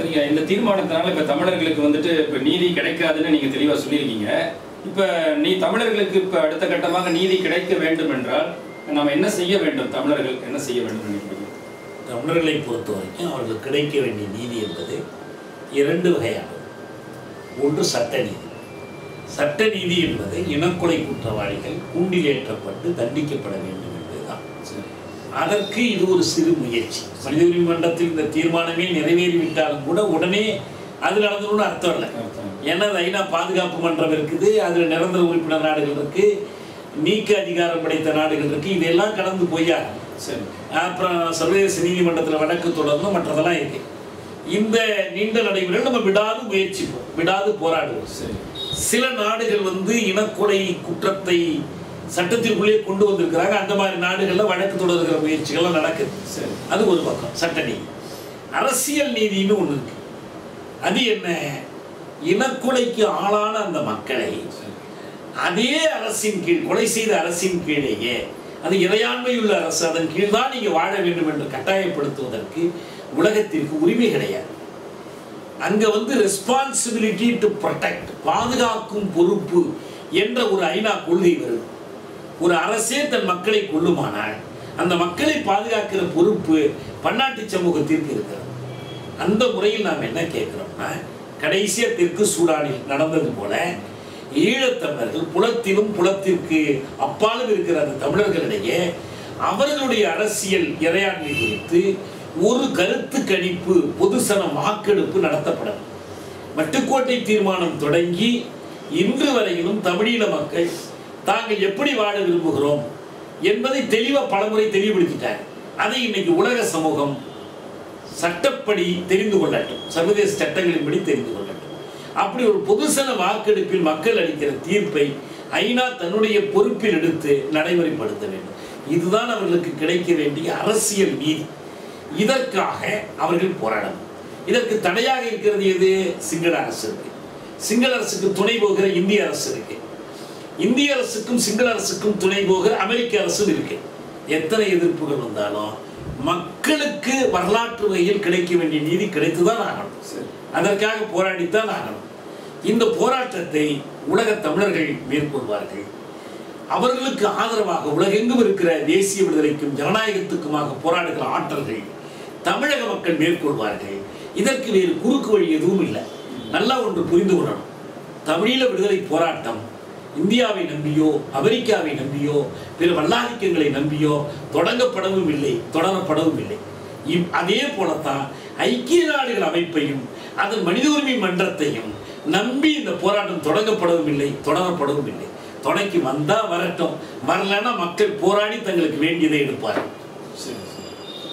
சரிங்க இந்த தீர்மானத்தினால இப்ப தமிழர்களுக்கு வந்துட்டு இப்ப நீதி கிடைக்காதுன்னு நீங்க தெளிவா சொல்லியிருக்கீங்க. இப்ப நீ தமிழர்களுக்கு இப்ப அடுத்த கட்டமாக நீதி கிடைக்க வேண்டும் என்றால் நாம் என்ன செய்ய வேண்டும்? தமிழர்கள் என்ன செய்ய வேண்டும் நினைக்கிறீங்க? தமிழர்களை பொறுத்த வரைக்கும் அவர்களுக்கு கிடைக்க வேண்டிய நீதி என்பது இரண்டு வகையானது. ஒன்று சட்ட நீதி. சட்ட நீதி என்பது இனக்கொலை குற்றவாளிகள் கூண்டில் ஏற்றப்பட்டு தண்டிக்கப்பட வேண்டும் என்பதுதான். சரி. அதற்கு இது ஒரு சிறு முயற்சி. மனித உரிமை மன்றத்தில் இந்த தீர்மானமே நிறைவேறிவிட்டாலும் கூட உடனே அது நடந்தணும்னு அர்த்தம் இல்லை. ஏன்னா அது ஐநா பாதுகாப்பு மன்றம் இருக்குது அதுல நிரந்தர உறுப்பினர் நாடுகள் இருக்கு நீக்க அதிகாரம் படைத்த நாடுகள் இருக்கு இதெல்லாம் கடந்து போயா சரி. அப்புறம் சர்வதேச நீதிமன்றத்தில் வழக்கு தொடர்ந்து மற்றதெல்லாம் இருக்கு. இந்த நீண்ட நடைமுறையில் நம்ம விடாது முயற்சிப்போம் விடாது போராடுவோம். சரி. சில நாடுகள் வந்து இனக்கொலை குற்றத்தை சட்டத்திற்குள்ளே கொண்டு வந்திருக்கிறாங்க. அந்த மாதிரி நாடுகள்ல வழக்கு தொடர்கிற முயற்சிகள்லாம் நடக்குது. அது ஒரு பக்கம். சட்ட நீதி. அரசியல் நீதின்னு ஒண்ணு இருக்கு. அது என்ன? இனக்கொலைக்கு ஆளான அந்த மக்களை அதே அரசின் கீழ் கொலை செய்த அரசின் கீழேயே அது இறையாண்மையுள்ள அரசு அதன் கீழ் தான் நீங்க வாழ வேண்டும் என்று கட்டாயப்படுத்துவதற்கு உலகத்திற்கு உரிமை கிடையாது. அங்க வந்து ரெஸ்பான்சிபிலிட்டி டு ப்ரொடெக்ட் பாதுகாக்கும் பொறுப்பு என்ற ஒரு ஐநா கொள்கை வருது. ஒரு அரசே தன் மக்களை கொள்ளுமானால் அந்த மக்களை பாதுகாக்கிற பொறுப்பு பன்னாட்டு சமூகத்திற்கு இருக்கிறது. அந்த முறையில் நாம் என்ன கேட்கிறோம்னா கடைசியாக தெற்கு சூடானில் நடந்தது போல ஈழத்தமிழர்கள் புலத்திலும் புலத்திற்கு அப்பாலும் இருக்கிற அந்த தமிழர்களிடையே அவர்களுடைய அரசியல் இறையாண்மை குறித்து ஒரு கருத்து கணிப்பு பொதுசன வாக்கெடுப்பு நடத்தப்படும் மட்டுக்கோட்டை தீர்மானம் தொடங்கி இன்று வரையிலும் தமிழீழ மக்கள் தாங்கள் எப்படி வாழ விரும்புகிறோம் என்பதை தெளிவா பலமுறை தெளிவுபடுத்திட்டார். அதை இன்னைக்கு உலக சமூகம் சட்டப்படி தெரிந்து கொள்ளட்டும். சர்வதேச சட்டங்களின்படி தெரிந்து கொள்ளட்டும். அப்படி ஒரு பொதுசன வாக்கெடுப்பில் மக்கள் அளிக்கிற தீர்ப்பை ஐநா தன்னுடைய பொறுப்பில் எடுத்து நடைமுறைப்படுத்த வேண்டும். இதுதான் அவர்களுக்கு கிடைக்க வேண்டிய அரசியல் நீதி. இதற்காக அவர்கள் போராடணும். இதற்கு தடையாக இருக்கிறது எது? சிங்கள அரசு இருக்கு. சிங்கள அரசுக்கு துணை போகிற இந்திய அரசு இருக்கு. இந்திய அரசுக்கும் சிங்கள அரசுக்கும் துணை போகிற அமெரிக்க அரசும் இருக்கு. எத்தனை எதிர்ப்புகள் வந்தாலும் மக்களுக்கு வரலாற்று வகையில் கிடைக்க வேண்டிய நீதி கிடைத்துதான் ஆகணும். அதற்காக போராடித்தான் ஆகணும். இந்த போராட்டத்தை உலக தமிழர்கள் மேற்கொள்வார்கள். அவர்களுக்கு ஆதரவாக உலகெங்கும் இருக்கிற தேசிய விடுதலைக்கும் ஜனநாயகத்துக்குமாக போராடுகிற ஆற்றல்கள் தமிழக மக்கள் மேற்கொள்வார்கள். இதற்கு வேறு குறுக்கு வழி எதுவும் இல்லை. நல்லா ஒன்று புரிந்து கொள்ளணும். தமிழீழ விடுதலை போராட்டம் இந்தியாவை நம்பியோ அமெரிக்காவை நம்பியோ பிற வல்லாதிக்கங்களை நம்பியோ தொடங்கப்படவும் இல்லை தொடரப்படவும் இல்லை. அதே போலத்தான் ஐக்கிய நாடுகள் அமைப்பையும் அதன் மனித உரிமை மன்றத்தையும் நம்பி இந்த போராட்டம் தொடங்கப்படவும் இல்லை தொடரப்படவும் இல்லை. தொடக்கி வந்தா வரட்டும். வரலன்னா மக்கள் போராடி தங்களுக்கு வேண்டியதை எடுப்பார்கள். சரி.